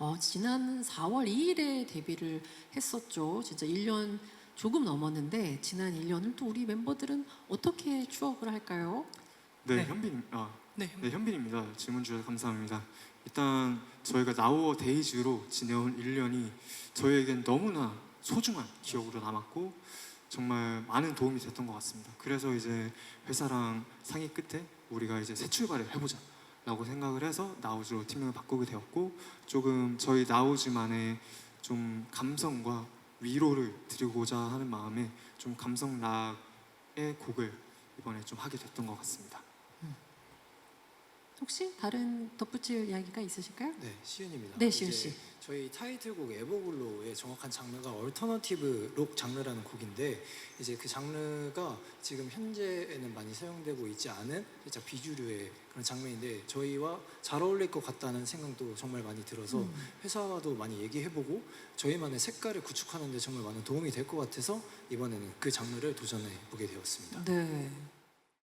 어, 지난 4월 2일에 데뷔를 했었죠. 진짜 1년 조금 넘었는데 지난 1년을 또 우리 멤버들은 어떻게 추억을 할까요? 네, 네. 현빈 아, 네. 네 현빈입니다. 질문 주셔서 감사합니다. 일단 저희가 나워 데이즈로 지내온 1년이 저희에겐 너무나 소중한 기억으로 남았고 정말 많은 도움이 됐던 것 같습니다. 그래서 이제 회사랑 상의 끝에 우리가 이제 새 출발을 해보자 라고 생각을 해서 나우즈로 팀명을 바꾸게 되었고 조금 저희 나우즈만의 좀 감성과 위로를 드리고자 하는 마음에 좀 감성 락의 곡을 이번에 좀 하게 됐던 것 같습니다. 혹시 다른 덧붙일 이야기가 있으실까요? 네, 시윤입니다. 네, 시윤 이제 씨. 저희 타이틀곡 에버글로우의 정확한 장르가 얼터너티브 록 장르라는 곡인데 이제 그 장르가 지금 현재에는 많이 사용되고 있지 않은 살짝 비주류의 그런 장르인데 저희와 잘 어울릴 것 같다는 생각도 정말 많이 들어서 음. 회사와도 많이 얘기해보고 저희만의 색깔을 구축하는 데 정말 많은 도움이 될 것 같아서 이번에는 그 장르를 도전해 보게 되었습니다. 네.